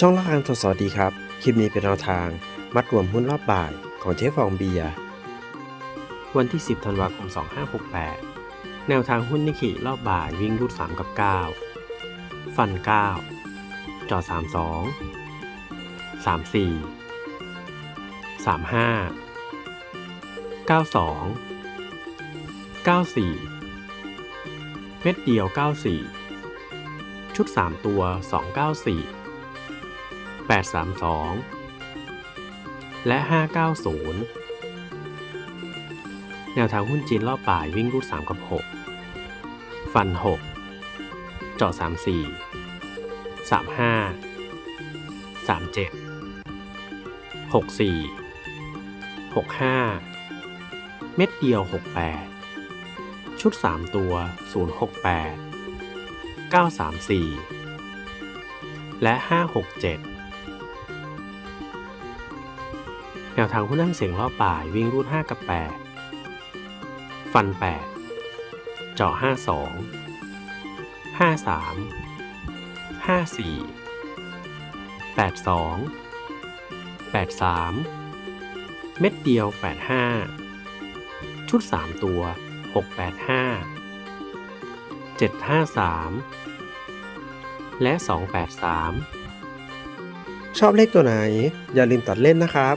ช่องละครังทดสวัสดีครับ คลิปนี้เป็นแนวทาง มัดรวมหุ้นรอบบ่ายของเจ๊ฟองเบียร์วันที่ 10 ธันวาคม 2568 แนวทางหุ้นนิกิรอบบ่ายวิ่งรูด 3 กับ 9 ฟัน 9 จอ32 34 35 92 94 เม็ดเดียว 94 ชุด 3 ตัว 294 832 และ 590 แนวทางหุ้นจีนรอบบ่ายวิ่งรูด3 กับ 6 ฟัน 6 เจาะ 34 35 37 64 65 เม็ดเดียว 68 ชุด 3 ตัว 068 934 และ 567 แนวทางหุ้นนั่งเสียงรอบบ่ายวิ่งรูด 5 กับ 8 ฟัน 8 เจาะ 52 53 54 82 83 เม็ดเดียว 85 ชุด 3 ตัว 685 753 และ 283 ชอบเลขตัวไหน อย่าลืมตัดเล่นนะครับ